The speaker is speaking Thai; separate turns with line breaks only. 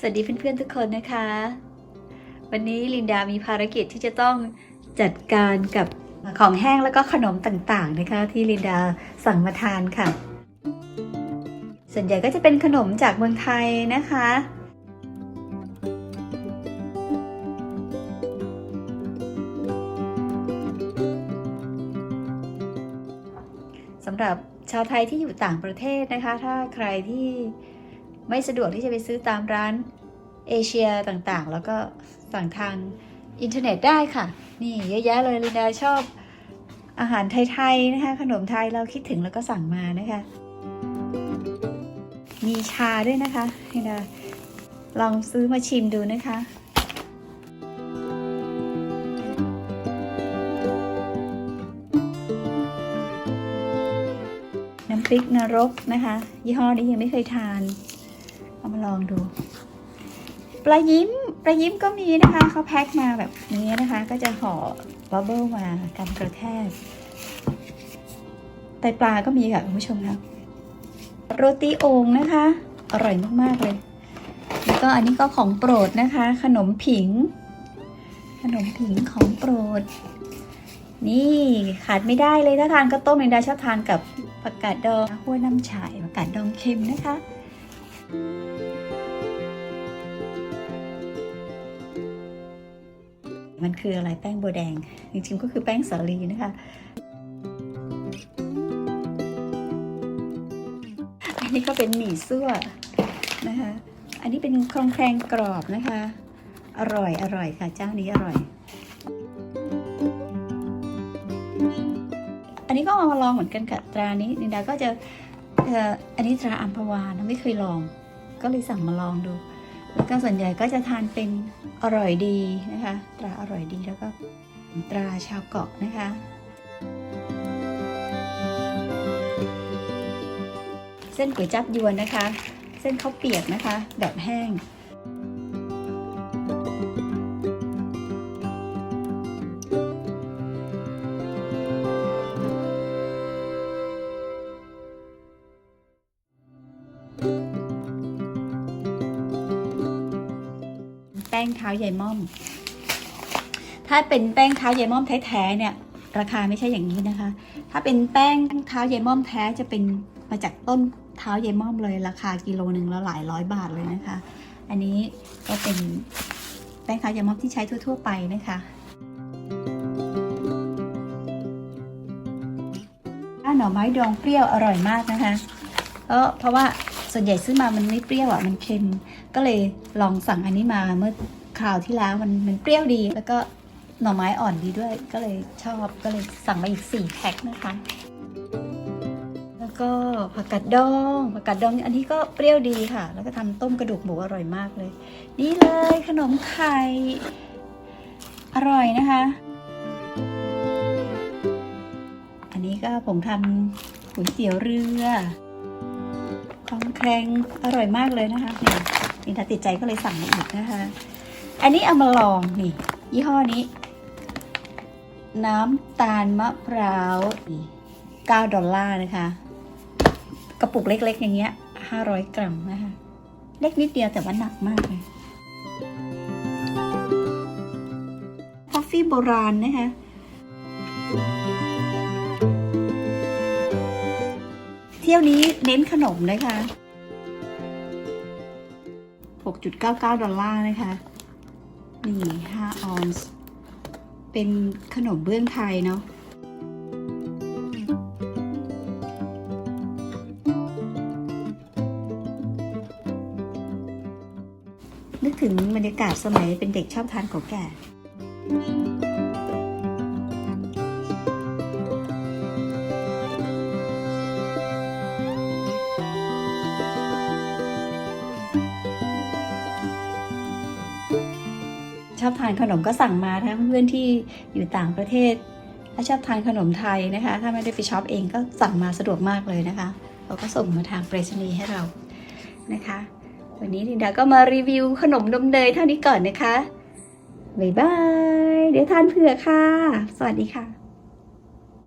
สวัสดีเพื่อนๆทุกคนนะคะ วันนี้ลินดามีภารกิจที่จะต้องจัดการกับของแห้งแล้วก็ขนมต่างๆนะคะ ที่ลินดาสั่งมาทานค่ะ ส่วนใหญ่ก็จะเป็นขนมจากเมืองไทยนะคะ สำหรับชาวไทยที่อยู่ต่างประเทศนะคะ ถ้าใครที่ ไม่สะดวกที่จะไปซื้อตามร้านเอเชียต่างๆ แล้วก็สั่งทางอินเทอร์เน็ตได้ค่ะ นี่เยอะแยะเลยลินดาชอบอาหารไทยๆนะคะ ขนมไทยเราคิดถึงแล้วก็สั่งมานะคะ มีชาด้วยนะคะลินดาลองซื้อมาชิมดูนะคะน้ำพริกนรกนะคะ ยี่ห้อนี้ยังไม่เคยทาน เอามาลองดูปลายิ้มปลายิ้มก็มีนะคะเขาแพ็คมาแบบนี้นะคะ ก็จะห่อบับเบิลมากันกระแทกไตปลาก็มีค่ะคุณผู้ชมคะโรตีโอ่งนะคะ อร่อยมากๆเลย แล้วก็อันนี้ก็ของโปรดนะคะ ขนมผิง ขนมผิงของโปรด นี่ขาดไม่ได้เลยถ้าทานก็ต้มเมนดาชอบทานกับผักกาดดองหัวน้ำฉายผักกาดดองเค็มนะคะ มันคืออะไรแป้งโบวแดง จริงๆก็คือแป้งสาลีนะคะอันนี้ก็เป็นหมี่ซั่วนะคะอันนี้เป็นครองแครงกรอบนะคะ อร่อยอร่อยค่ะเจ้านี้อร่อย อันนี้ก็เอามาลองเหมือนกันค่ะตรานี้นินดาก็จะ อันนี้ตราอัมพวานะไม่เคยลอง ก็เลยสั่งมาลองดู แล้วก็ส่วนใหญ่ก็จะทานเป็นอร่อยดีนะคะ ตราอร่อยดีแล้วก็ตราชาวเกาะนะคะเส้นก๋วยจับยวนนะคะ เส้นข้าวเปียกนะคะ แบบแห้ง ป้งเท้าใยม่อม ถ้าเป็นแป้งเท้าใยม่อมแท้ๆเนี่ย ราคาไม่ใช่อย่างนี้นะคะ ถ้าเป็นแป้งเท้าใยม่อมแท้จะเป็นมาจากต้นเท้าใยม่อมเลยราคากิโลหนึ่งแล้วหลายร้อยบาทเลยนะคะ อันนี้ก็เป็นแป้งเท้าใยม่อมที่ใช้ทั่ว ๆ ไปนะคะถ้าหน่อไม้ดองเปรี้ยวอร่อยมากนะคะเพราะเพราะว่าส่วนใหญ่ซื้อมามันไม่เปรี้ยวอะมันเค็ม ก็เลยลองสั่งอันนี้มาเมื่อคราวที่แล้วมันมันเปรี้ยวดี แล้วก็หน่อไม้อ่อนดีด้วย ก็เลยชอบก็เลยสั่งมาอีก 4 แพ็คนะคะ แล้วก็ผักกาดดองผักกาดดองอันนี้ก็เปรี้ยวดีค่ะ แล้วก็ทำต้มกระดูกหมูอร่อยมากเลย นี่เลยขนมไข่อร่อยนะคะ อันนี้ก็ผมทำก๋วยเตี๋ยวเรือของแครงอร่อยมากเลยนะคะนี่มิ นทาติดใจก็เลยสั่งมาอีกนะคะ อันนี้เอามาลองนี่ ยี่ห้อนี้ น้ำตาลมะพร้าว9ดอลลาร์นะคะ กระปุกเล็กๆ อย่างเงี้ย 500 กรัมนะคะ เล็กนิดเดียวแต่ว่าหนักมากเลยคอฟฟี่โบราณนะคะเที่ยวนี้เน้นขนมนะคะ 6.99 ดอลลาร์นะคะ นี่5ออนซ์ เป็นขนมเบื้องไทยเนาะนึกถึงบรรยากาศสมัยเป็นเด็กชอบทานของแก่ อบทานขนมก็สั่งมาทั้งเพื่อนที่อยู่ต่างประเทศ ถ้าชอบทานขนมไทยนะคะ ถ้าไม่ได้ไปช็อปเองก็สั่งมาสะดวกมากเลยนะคะเราก็ส่งมาทางไปรษณีย์ให้เรานะคะ วันนี้ดินดาก็มารีวิวขนมนมเนยเท่านี้ก่อนนะคะบ๊ายบาย เดี๋ยวทานเผื่อค่ะ สวัสดีค่ะ